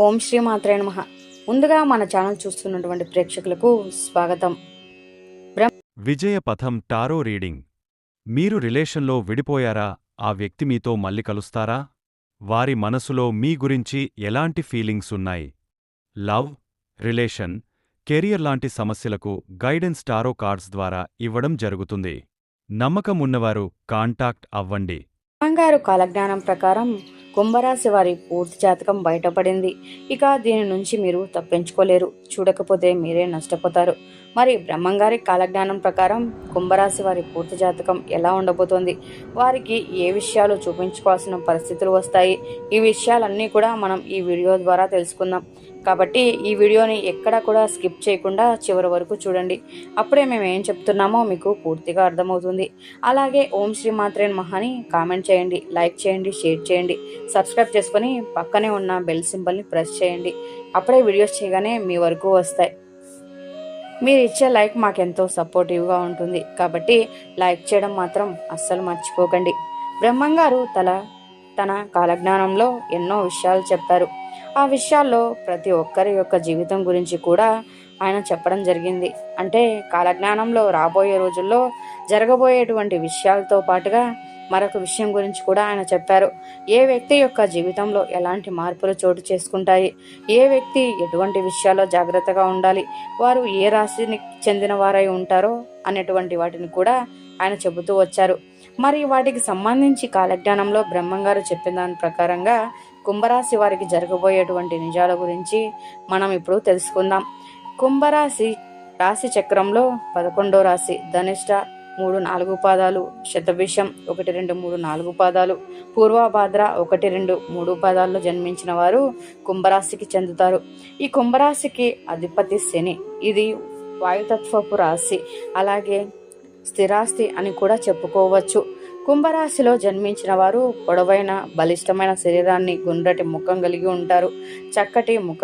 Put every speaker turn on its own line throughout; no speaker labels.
ఓం శ్రీ మాత్రే నమః. ముందుగా మన ఛానల్ చూస్తున్నటువంటి ప్రేక్షకులకు స్వాగతం.
విజయ పథం టారో రీడింగ్. మీరు రిలేషన్లో విడిపోయారా? ఆ వ్యక్తి మీతో మళ్ళీ కలుస్తారా? వారి మనసులో మీ గురించి ఎలాంటి ఫీలింగ్స్ ఉన్నాయి? లవ్ రిలేషన్ కెరియర్ లాంటి సమస్యలకు గైడెన్స్ టారో కార్డ్స్ ద్వారా ఇవ్వడం జరుగుతుంది. నమ్మకం ఉన్నవారు కాంటాక్ట్ అవ్వండి.
బ్రహ్మంగారు కాలజ్ఞానం ప్రకారం కుంభరాశి వారి పూర్తి జాతకం బయటపడింది. ఇక దీని నుంచి మీరు తప్పించుకోలేరు. చూడకపోతే మీరే నష్టపోతారు. మరి బ్రహ్మంగారి కాలజ్ఞానం ప్రకారం కుంభరాశి వారి పూర్తి జాతకం ఎలా ఉండబోతోంది? వారికి ఏ విషయాలు చూపించుకోవాల్సిన పరిస్థితులు వస్తాయి? ఈ విషయాలన్నీ కూడా మనం ఈ వీడియో ద్వారా తెలుసుకుందాం. కాబట్టి ఈ వీడియోని ఎక్కడా కూడా స్కిప్ చేయకుండా చివరి వరకు చూడండి. అప్పుడే మేము ఏం చెప్తున్నామో మీకు పూర్తిగా అర్థమవుతుంది. అలాగే ఓం శ్రీ మాత్రే మహాని కామెంట్ చేయండి లైక్ చేయండి షేర్ చేయండి సబ్స్క్రైబ్ చేసుకొని పక్కనే ఉన్న బెల్ సింబల్ని ప్రెస్ చేయండి. అప్పుడే వీడియోస్ చేయగానే మీ వరకు వస్తాయి. మీరు ఇచ్చే లైక్ మాకెంతో సపోర్టివ్గా ఉంటుంది. కాబట్టి లైక్ చేయడం మాత్రం అస్సలు మర్చిపోకండి. బ్రహ్మంగారు తల తన కాలజ్ఞానంలో ఎన్నో విషయాలు చెప్పారు. ఆ విషయాల్లో ప్రతి ఒక్కరి యొక్క జీవితం గురించి కూడా ఆయన చెప్పడం జరిగింది. అంటే కాలజ్ఞానంలో రాబోయే రోజుల్లో జరగబోయేటువంటి విషయాలతో పాటుగా మరొక విషయం గురించి కూడా ఆయన చెప్పారు. ఏ వ్యక్తి యొక్క జీవితంలో ఎలాంటి మార్పులు చోటు చేసుకుంటాయి? ఏ వ్యక్తి ఎటువంటి విషయాల్లో జాగ్రత్తగా ఉండాలి? వారు ఏ రాశిని చెందిన వారై ఉంటారో అనేటువంటి వాటిని కూడా ఆయన చెబుతూ వచ్చారు. మరి వాటికి సంబంధించి కాలజ్ఞానంలో బ్రహ్మంగారు చెప్పిన దాని ప్రకారంగా కుంభరాశి వారికి జరగబోయేటువంటి నిజాల గురించి మనం ఇప్పుడు తెలుసుకుందాం. కుంభరాశి రాశి చక్రంలో పదకొండో రాశి ధనిష్ట మూడు నాలుగు పాదాలు శతభిషం ఒకటి రెండు మూడు నాలుగు పాదాలు పూర్వభాద్ర ఒకటి రెండు మూడు పాదాల్లో జన్మించిన వారు కుంభరాశికి చెందుతారు. ఈ కుంభరాశికి అధిపతి శని. ఇది వాయుతత్వపు రాశి. అలాగే స్థిరాస్తి అని కూడా చెప్పుకోవచ్చు. కుంభరాశిలో జన్మించిన వారు పొడవైన బలిష్టమైన శరీరాన్ని గుండ్రటి ముఖం కలిగి ఉంటారు. చక్కటి ముఖ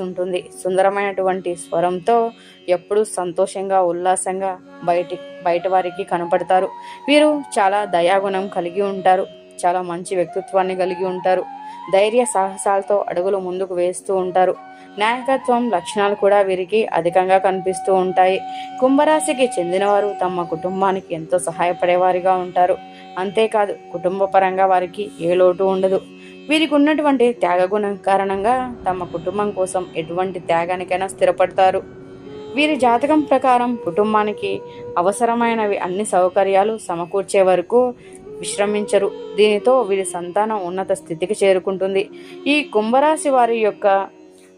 ఉంటుంది సుందరమైనటువంటి స్వరంతో ఎప్పుడూ సంతోషంగా ఉల్లాసంగా బయటి బయట వారికి కనపడతారు. వీరు చాలా దయాగుణం కలిగి ఉంటారు. చాలా మంచి వ్యక్తిత్వాన్ని కలిగి ఉంటారు. ధైర్య సాహసాలతో అడుగులు ముందుకు వేస్తూ ఉంటారు. నాయకత్వం లక్షణాలు కూడా వీరికి అధికంగా కనిపిస్తూ ఉంటాయి. కుంభరాశికి చెందినవారు తమ కుటుంబానికి ఎంతో సహాయపడేవారిగా ఉంటారు. అంతేకాదు కుటుంబ పరంగా వారికి ఏ లోటు ఉండదు. వీరికి ఉన్నటువంటి త్యాగగుణం కారణంగా తమ కుటుంబం కోసం ఎటువంటి త్యాగానికైనా స్థిరపడతారు. వీరి జాతకం ప్రకారం కుటుంబానికి అవసరమైనవి అన్ని సౌకర్యాలు సమకూర్చే వరకు విశ్రమించరు. దీనితో వీరి సంతానం ఉన్నత స్థితికి చేరుకుంటుంది. ఈ కుంభరాశి వారి యొక్క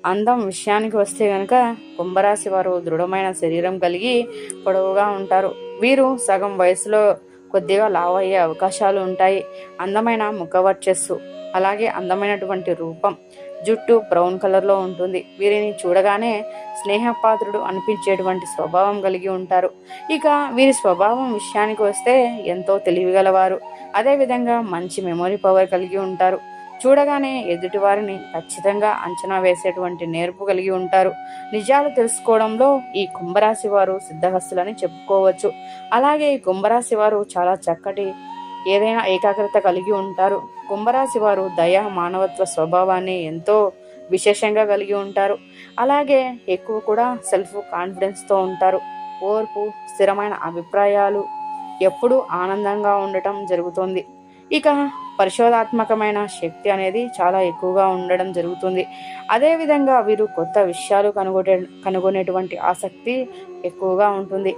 అందం విషయానికి వస్తే గనక కుంభరాశి వారు దృఢమైన శరీరం కలిగి పొడవుగా ఉంటారు. వీరు సగం వయసులో కొద్దిగా లావు అయ్యే అవకాశాలు ఉంటాయి. అందమైన ముఖవర్చస్సు అలాగే అందమైనటువంటి రూపం జుట్టు బ్రౌన్ కలర్లో ఉంటుంది. వీరిని చూడగానే స్నేహపాత్రుడు అనిపించేటువంటి స్వభావం కలిగి ఉంటారు. ఇక వీరి స్వభావం విషయానికి వస్తే ఎంతో తెలివిగలవారు. అదేవిధంగా మంచి మెమొరీ పవర్ కలిగి ఉంటారు. చూడగానే ఎదుటివారిని ఖచ్చితంగా అంచనా వేసేటువంటి నేర్పు కలిగి ఉంటారు. నిజాలు తెలుసుకోవడంలో ఈ కుంభరాశి వారు సిద్ధహస్తులని చెప్పుకోవచ్చు. అలాగే ఈ కుంభరాశి వారు చాలా చక్కటి ఏదైనా ఏకాగ్రత కలిగి ఉంటారు. కుంభరాశి వారు దయ మానవత్వ స్వభావాన్ని ఎంతో విశేషంగా కలిగి ఉంటారు. అలాగే ఎక్కువ కూడా సెల్ఫ్ కాన్ఫిడెన్స్తో ఉంటారు. ఓర్పు స్థిరమైన అభిప్రాయాలు ఎప్పుడూ ఆనందంగా ఉండటం జరుగుతుంది. ఇక పరిశోధాత్మకమైన శక్తి అనేది చాలా ఎక్కువగా ఉండడం జరుగుతుంది. అదేవిధంగా వీరు కొత్త విషయాలు కనుగొనే కనుగొనేటువంటి ఆసక్తి ఎక్కువగా ఉంటుంది.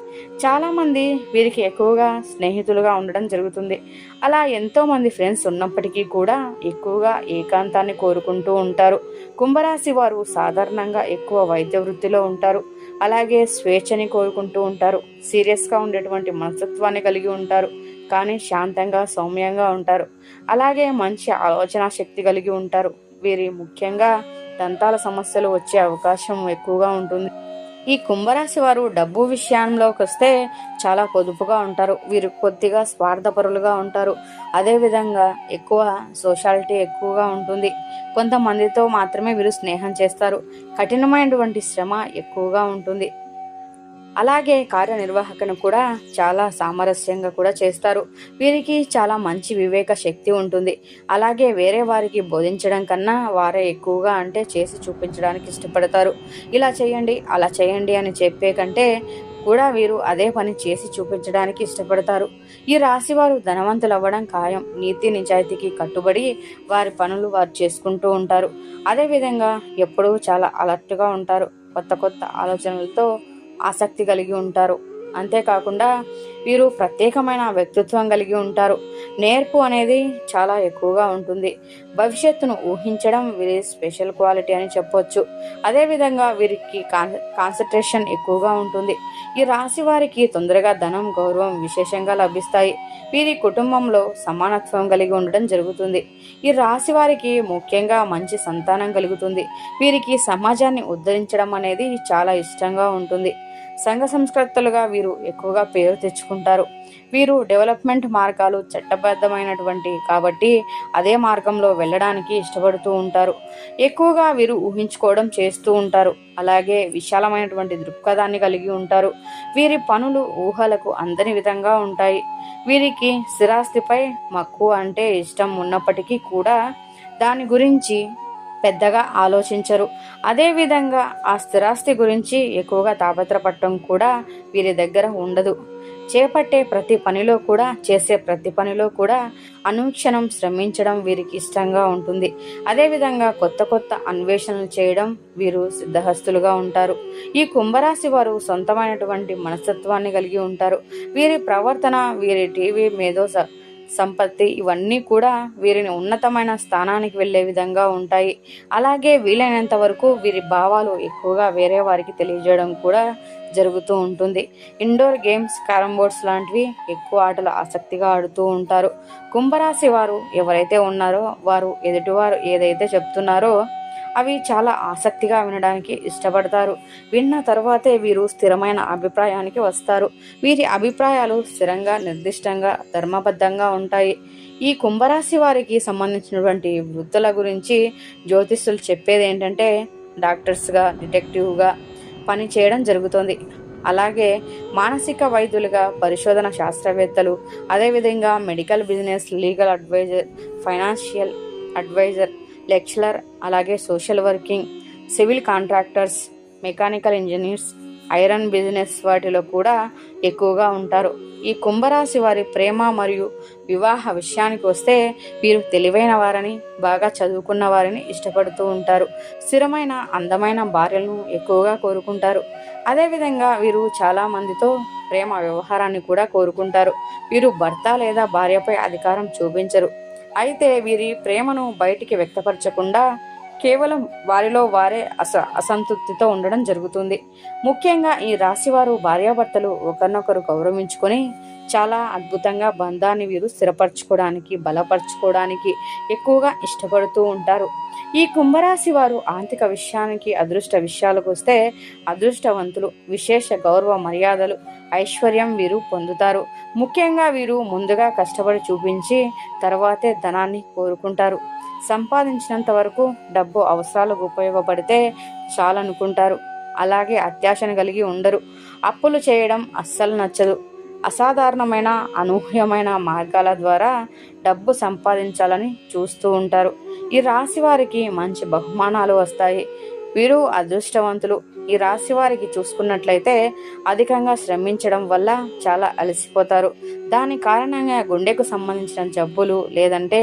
చాలామంది వీరికి ఎక్కువగా స్నేహితులుగా ఉండడం జరుగుతుంది. అలా ఎంతోమంది ఫ్రెండ్స్ ఉన్నప్పటికీ కూడా ఎక్కువగా ఏకాంతాన్ని కోరుకుంటూ ఉంటారు. కుంభరాశి వారు సాధారణంగా ఎక్కువ వైద్య వృత్తిలో ఉంటారు. అలాగే స్వేచ్ఛని కోరుకుంటూ ఉంటారు. సీరియస్గా ఉండేటువంటి మనస్తత్వాన్ని కలిగి ఉంటారు. కానీ శాంతంగా సౌమ్యంగా ఉంటారు. అలాగే మంచి ఆలోచన శక్తి కలిగి ఉంటారు. వీరి ముఖ్యంగా దంతాల సమస్యలు వచ్చే అవకాశం ఎక్కువగా ఉంటుంది. ఈ కుంభరాశి వారు డబ్బు విషయంలోకి వస్తే చాలా పొదుపుగా ఉంటారు. వీరు కొద్దిగా స్వార్థపరులుగా ఉంటారు. అదేవిధంగా ఎక్కువ సోషాలిటీ ఎక్కువగా ఉంటుంది. కొంతమందితో మాత్రమే వీరు స్నేహం చేస్తారు. కఠినమైనటువంటి శ్రమ ఎక్కువగా ఉంటుంది. అలాగే కార్యనిర్వాహకను కూడా చాలా సామరస్యంగా కూడా చేస్తారు. వీరికి చాలా మంచి వివేక శక్తి ఉంటుంది. అలాగే వేరే వారికి బోధించడం కన్నా వారే ఎక్కువగా అంటే చేసి చూపించడానికి ఇష్టపడతారు. ఇలా చేయండి అలా చేయండి అని చెప్పే కంటే కూడా వీరు అదే పని చేసి చూపించడానికి ఇష్టపడతారు. ఈ రాశి వారు ధనవంతులు అవ్వడం ఖాయం. నీతి నిజాయితీకి కట్టుబడి వారి పనులు వారు చేసుకుంటూ ఉంటారు. అదేవిధంగా ఎప్పుడూ చాలా అలర్ట్గా ఉంటారు. కొత్త కొత్త ఆలోచనలతో ఆసక్తి కలిగి ఉంటారు. అంతేకాకుండా వీరు ప్రత్యేకమైన వ్యక్తిత్వం కలిగి ఉంటారు. నేర్పు అనేది చాలా ఎక్కువగా ఉంటుంది. భవిష్యత్తును ఊహించడం వీరి స్పెషల్ క్వాలిటీ అని చెప్పొచ్చు. అదేవిధంగా వీరికి కాన్ కాన్సన్ట్రేషన్ ఎక్కువగా ఉంటుంది. ఈ రాశి వారికి తొందరగా ధనం గౌరవం విశేషంగా లభిస్తాయి. వీరి కుటుంబంలో సమానత్వం కలిగి ఉండడం జరుగుతుంది. ఈ రాశి వారికి ముఖ్యంగా మంచి సంతానం కలుగుతుంది. వీరికి సమాజాన్ని ఉద్ధరించడం అనేది చాలా ఇష్టంగా ఉంటుంది. సంఘ సంస్కర్తలుగా వీరు ఎక్కువగా పేరు తెచ్చుకుంటారు. వీరు డెవలప్మెంట్ మార్గాలు చట్టబద్ధమైనటువంటి కాబట్టి అదే మార్గంలో వెళ్ళడానికి ఇష్టపడుతూ ఉంటారు. ఎక్కువగా వీరు ఊహించుకోవడం చేస్తూ ఉంటారు. అలాగే విశాలమైనటువంటి దృక్పథాన్ని కలిగి ఉంటారు. వీరి పనులు ఊహలకు అందని విధంగా ఉంటాయి. వీరికి స్థిరాస్తిపై మక్కువ అంటే ఇష్టం ఉన్నప్పటికీ కూడా దాని గురించి పెద్దగా ఆలోచించరు. అదేవిధంగా ఆ స్థిరాస్తి గురించి ఎక్కువగా తాపత్రపడటం కూడా వీరి దగ్గర ఉండదు. చేపట్టే ప్రతి పనిలో కూడా చేసే ప్రతి పనిలో కూడా అనుక్షణం శ్రమించడం వీరికి ఇష్టంగా ఉంటుంది. అదేవిధంగా కొత్త కొత్త అన్వేషణలు చేయడం వీరు సిద్ధహస్తులుగా ఉంటారు. ఈ కుంభరాశి వారు సొంతమైనటువంటి మనస్తత్వాన్ని కలిగి ఉంటారు. వీరి ప్రవర్తన వీరి టీవీ మేధో స- సంపత్తి ఇవన్నీ కూడా వీరిని ఉన్నతమైన స్థానానికి వెళ్ళే విధంగా ఉంటాయి. అలాగే వీలైనంత వరకు వీరి భావాలు ఎక్కువగా వేరే వారికి తెలియజేయడం కూడా జరుగుతూ ఉంటుంది. ఇండోర్ గేమ్స్ క్యారమ్ బోర్డ్స్ లాంటివి ఎక్కువ ఆటలు ఆసక్తిగా ఆడుతూ ఉంటారు. కుంభరాశి వారు ఎవరైతే ఉన్నారో వారు ఎదుటివారు ఏదైతే చెప్తున్నారో అవి చాలా ఆసక్తిగా వినడానికి ఇష్టపడతారు. విన్న తర్వాతే వీరు స్థిరమైన అభిప్రాయానికి వస్తారు. వీరి అభిప్రాయాలు స్థిరంగా నిర్దిష్టంగా ధర్మబద్ధంగా ఉంటాయి. ఈ కుంభరాశి వారికి సంబంధించినటువంటి వృత్తుల గురించి జ్యోతిష్యులు చెప్పేది ఏంటంటే డాక్టర్స్గా డిటెక్టివ్గా పని చేయడం జరుగుతుంది. అలాగే మానసిక వైద్యులుగా పరిశోధన శాస్త్రవేత్తలు అదేవిధంగా medical business legal advisor financial advisor lecturer అలాగే social working civil contractors mechanical engineers iron business వాటిలో కూడా ఎక్కువగా ఉంటారు. ఈ కుంభరాశి వారి ప్రేమ మరియు వివాహ విషయానికి వస్తే వీరు తెలివైన వారని బాగా చదువుకున్న వారిని ఇష్టపడుతూ ఉంటారు. స్థిరమైన అందమైన భార్యలను ఎక్కువగా కోరుకుంటారు. అదేవిధంగా వీరు చాలా మందితో ప్రేమ వ్యవహారాన్ని కూడా కోరుకుంటారు. వీరు భర్త లేదా భార్యపై అధికారం చూపించరు. అయితే వీరి ప్రేమను బయటికి వ్యక్తపరచకుండా కేవలం వారిలో వారే అస అసంతృప్తితో ఉండడం జరుగుతుంది. ముఖ్యంగా ఈ రాశివారు భార్యాభర్తలు ఒకరినొకరు గౌరవించుకొని చాలా అద్భుతంగా బంధాన్ని వీరు స్థిరపరచుకోవడానికి బలపరచుకోవడానికి ఎక్కువగా ఇష్టపడుతూ ఉంటారు. ఈ కుంభరాశి వారు ఆర్థిక విషయానికి అదృష్ట విషయాలకు వస్తే అదృష్టవంతులు విశేష గౌరవ మర్యాదలు ఐశ్వర్యం వీరు పొందుతారు. ముఖ్యంగా వీరు ముందుగా కష్టపడి చూపించి తర్వాతే ధనాన్ని కోరుకుంటారు. సంపాదించినంత వరకు డబ్బు అవసరాలకు ఉపయోగపడితే చాలనుకుంటారు. అలాగే అత్యాశను కలిగి ఉండరు. అప్పులు చేయడం అస్సలు నచ్చదు. అసాధారణమైన అనూహ్యమైన మార్గాల ద్వారా డబ్బు సంపాదించాలని చూస్తూ ఉంటారు. ఈ రాశి వారికి మంచి బహుమానాలు వస్తాయి. వీరు అదృష్టవంతులు. ఈ రాశి వారికి చూసుకున్నట్లయితే అధికంగా శ్రమించడం వల్ల చాలా అలసిపోతారు. దాని కారణంగా గుండెకు సంబంధించిన జబ్బులు లేదంటే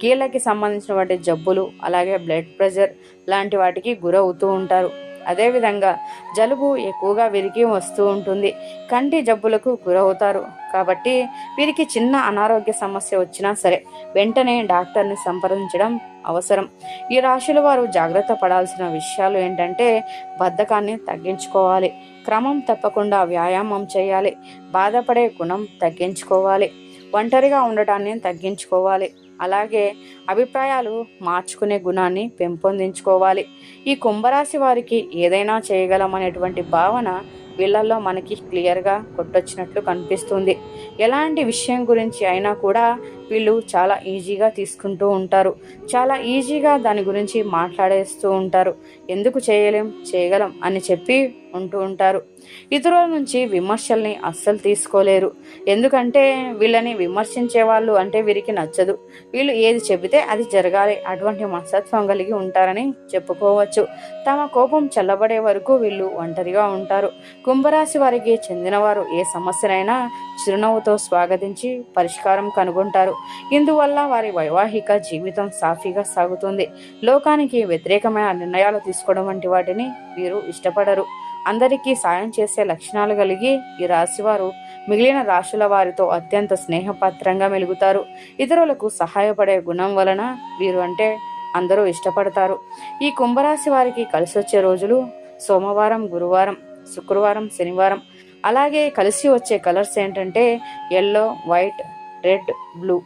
కీళ్ళకి సంబంధించినటువంటి జబ్బులు అలాగే బ్లడ్ ప్రెషర్ లాంటి వాటికి గురవుతూ ఉంటారు. అదేవిధంగా జలుబు ఎక్కువగా వీరికి వస్తూ ఉంటుంది. కంటి జబ్బులకు గురవుతారు. కాబట్టి వీరికి చిన్న అనారోగ్య సమస్య వచ్చినా సరే వెంటనే డాక్టర్ని సంప్రదించడం అవసరం. ఈ రాశుల వారు జాగ్రత్త పడాల్సిన విషయాలు ఏంటంటే బద్ధకాన్ని తగ్గించుకోవాలి. క్రమం తప్పకుండా వ్యాయామం చేయాలి. బాధపడే గుణం తగ్గించుకోవాలి. ఒంటరిగా ఉండటాన్ని తగ్గించుకోవాలి. అలాగే అభిప్రాయాలు మార్చుకునే గుణాన్ని పెంపొందించుకోవాలి. ఈ కుంభరాశి వారికి ఏదైనా చేయగలమనేటువంటి భావన వీళ్ళల్లో మనకి క్లియర్గా కొట్టొచ్చినట్లు కనిపిస్తుంది. ఎలాంటి విషయం గురించి అయినా కూడా వీళ్ళు చాలా ఈజీగా తీసుకుంటూ ఉంటారు. చాలా ఈజీగా దాని గురించి మాట్లాడేస్తూ ఉంటారు. ఎందుకు చేయలేం? చేయగలం అని చెప్పి ఉంటూ ఉంటారు. ఇతరుల నుంచి విమర్శల్ని అస్సలు తీసుకోలేరు. ఎందుకంటే వీళ్ళని విమర్శించే వాళ్ళు అంటే వీరికి నచ్చదు. వీళ్ళు ఏది చెబితే అది జరగాలి. అటువంటి మనస్తత్వం కలిగి ఉంటారని చెప్పుకోవచ్చు. తమ కోపం చల్లబడే వరకు వీళ్ళు ఒంటరిగా ఉంటారు. కుంభరాశి వారికి చెందినవారు ఏ సమస్యనైనా చిరునవ్వుతో స్వాగతించి పరిష్కారం కనుగొంటారు. ఇందువల్ల వారి వైవాహిక జీవితం సాఫీగా సాగుతుంది. లోకానికి వ్యతిరేకమైన నిర్ణయాలు తీసుకోవడం వంటి వాటిని వీరు ఇష్టపడరు. అందరికీ సాయం చేసే లక్షణాలు కలిగి ఈ రాశివారు మిగిలిన రాశుల వారితో అత్యంత స్నేహపాత్రంగా మెలుగుతారు. ఇతరులకు సహాయపడే గుణం వలన వీరు అంటే అందరూ ఇష్టపడతారు. ఈ కుంభరాశి వారికి కలిసి వచ్చే రోజులు సోమవారం గురువారం శుక్రవారం శనివారం. అలాగే కలిసి వచ్చే కలర్స్ ఏంటంటే yellow white red blue.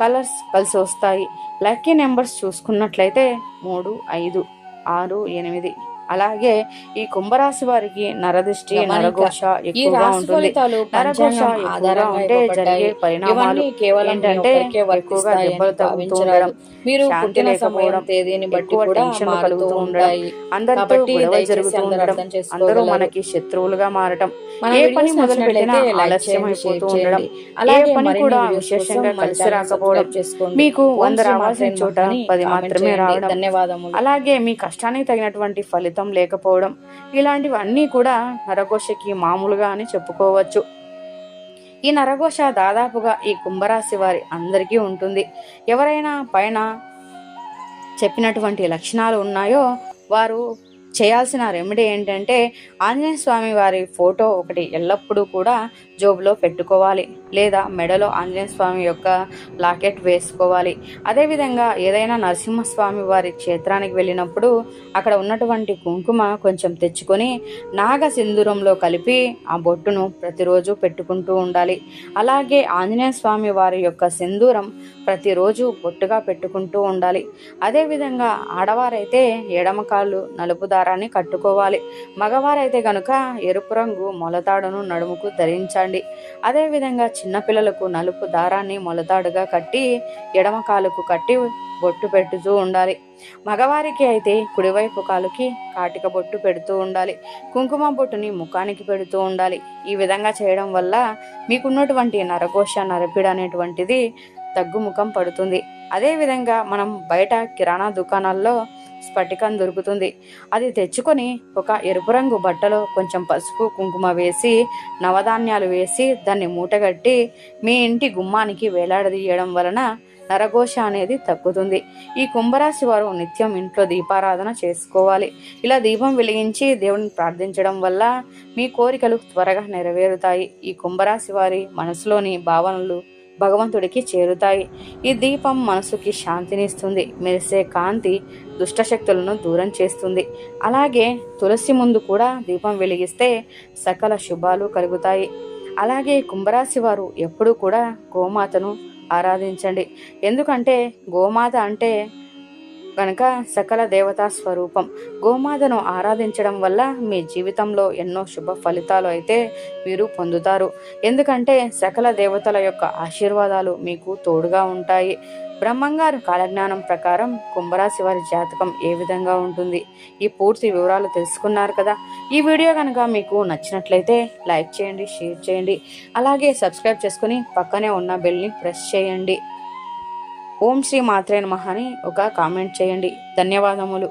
Colours కలిసి వస్తాయి. లక్కీ నెంబర్స్ చూసుకున్నట్లయితే మూడు ఐదు ఆరు ఎనిమిది. అలాగే ఈ కుంభరాశి వారికి నరదృష్టి. నరఘోష ఎక్కువగా ఉంటుంది నరఘోష ఎక్కువగా ఉంటే జరిగే. పరిణామాలు ఏంటంటే ఎక్కువగా దెబ్బలు
భావించరాదు.
ఉండడం
మీరు
శాంతి లేకపోవడం,
తేదీని బట్టి మారుతూ
కలుగుతూ ఉండడం, అందరితో గొడవ జరుగుతూ
అందరూ
ఉండడం అందరూ. మనకి శత్రువులుగా మారటం ఏ పని మొదలు పెట్టినా ఆలస్యం అయిపోతూ ఉండడం.
అలాగే
పని కూడా విశేషంగా కలిసి రాకపోవడం. మీకు వంద రావాల్సిన చోట పది మాత్రమే. రావడం
ధన్యవాదములు
అలాగే మీ కష్టానికి తగినటువంటి ఫలితం లేకపోవడం ఇలాంటివన్నీ కూడా నరఘోషకి మామూలుగా అని చెప్పుకోవచ్చు. ఈ నరఘోష దాదాపుగా ఈ కుంభరాశి వారి అందరికీ ఉంటుంది. ఎవరైనా పైన చెప్పినటువంటి లక్షణాలు ఉన్నాయో వారు చేయాల్సిన రెమెడీ ఏంటంటే ఆంజనేయ స్వామి వారి ఫోటో ఒకటి ఎల్లప్పుడూ కూడా జోబులో పెట్టుకోవాలి లేదా మెడలో ఆంజనేయ స్వామి యొక్క లాకెట్ వేసుకోవాలి. అదేవిధంగా ఏదైనా నరసింహస్వామి వారి క్షేత్రానికి వెళ్ళినప్పుడు అక్కడ ఉన్నటువంటి కుంకుమ కొంచెం తెచ్చుకొని నాగ సింధూరంలో కలిపి ఆ బొట్టును ప్రతిరోజు పెట్టుకుంటూ ఉండాలి. అలాగే ఆంజనేయ స్వామి వారి యొక్క సింధూరం ప్రతిరోజు బొట్టుగా పెట్టుకుంటూ ఉండాలి. అదేవిధంగా ఆడవారైతే ఎడమ కాళ్ళు నలుపు దారాన్ని కట్టుకోవాలి. మగవారైతే గనుక ఎరుపు రంగు మొలతాడును నడుముకు ధరించండి. అదేవిధంగా చిన్నపిల్లలకు నలుపు దారాన్ని మొలతాడుగా కట్టి ఎడమ కాలుకు కట్టి బొట్టు పెడుతూ ఉండాలి. మగవారికి అయితే కుడివైపు కాలుకి కాటిక బొట్టు పెడుతూ ఉండాలి. కుంకుమ బొట్టుని ముఖానికి పెడుతూ ఉండాలి. ఈ విధంగా చేయడం వల్ల మీకున్నటువంటి నరకోశ నరపిడ అనేటువంటిది తగ్గుముఖం పడుతుంది. అదేవిధంగా మనం బయట కిరాణా దుకాణాల్లో స్ఫటికం దొరుకుతుంది. అది తెచ్చుకొని ఒక ఎరుపు రంగు బట్టలో కొంచెం పసుపు కుంకుమ వేసి నవధాన్యాలు వేసి దాన్ని మూటగట్టి మీ ఇంటి గుమ్మానికి వేలాడదీయడం వలన నరఘోష అనేది తగ్గుతుంది. ఈ కుంభరాశి వారు నిత్యం ఇంట్లో దీపారాధన చేసుకోవాలి. ఇలా దీపం వెలిగించి దేవుని ప్రార్థించడం వల్ల మీ కోరికలు త్వరగా నెరవేరుతాయి. ఈ కుంభరాశి వారి మనసులోని భావనలు భగవంతుడికి చేరుతాయి. ఈ దీపం మనసుకి శాంతినిస్తుంది. మెరిసే కాంతి దుష్టశక్తులను దూరం చేస్తుంది. అలాగే తులసి ముందు కూడా దీపం వెలిగిస్తే సకల శుభాలు కలుగుతాయి. అలాగే కుంభరాశి వారు ఎప్పుడూ కూడా గోమాతను ఆరాధించండి. ఎందుకంటే గోమాత అంటే కనుక సకల దేవతా స్వరూపం గోమాతను ఆరాధించడం వల్ల మీ జీవితంలో ఎన్నో శుభ ఫలితాలు అయితే మీరు పొందుతారు. ఎందుకంటే సకల దేవతల యొక్క ఆశీర్వాదాలు మీకు తోడుగా ఉంటాయి. బ్రహ్మంగారు కాలజ్ఞానం ప్రకారం కుంభరాశి వారి జాతకం ఏ విధంగా ఉంటుంది? ఈ పూర్తి వివరాలు తెలుసుకున్నారు కదా? ఈ వీడియో కనుక మీకు నచ్చినట్లయితే లైక్ చేయండి షేర్ చేయండి. అలాగే సబ్స్క్రైబ్ చేసుకుని పక్కనే ఉన్న బెల్ని ప్రెస్ చేయండి. ఓం శ్రీ మాత్రే నమః అని ఒక కామెంట్ చేయండి. ధన్యవాదములు.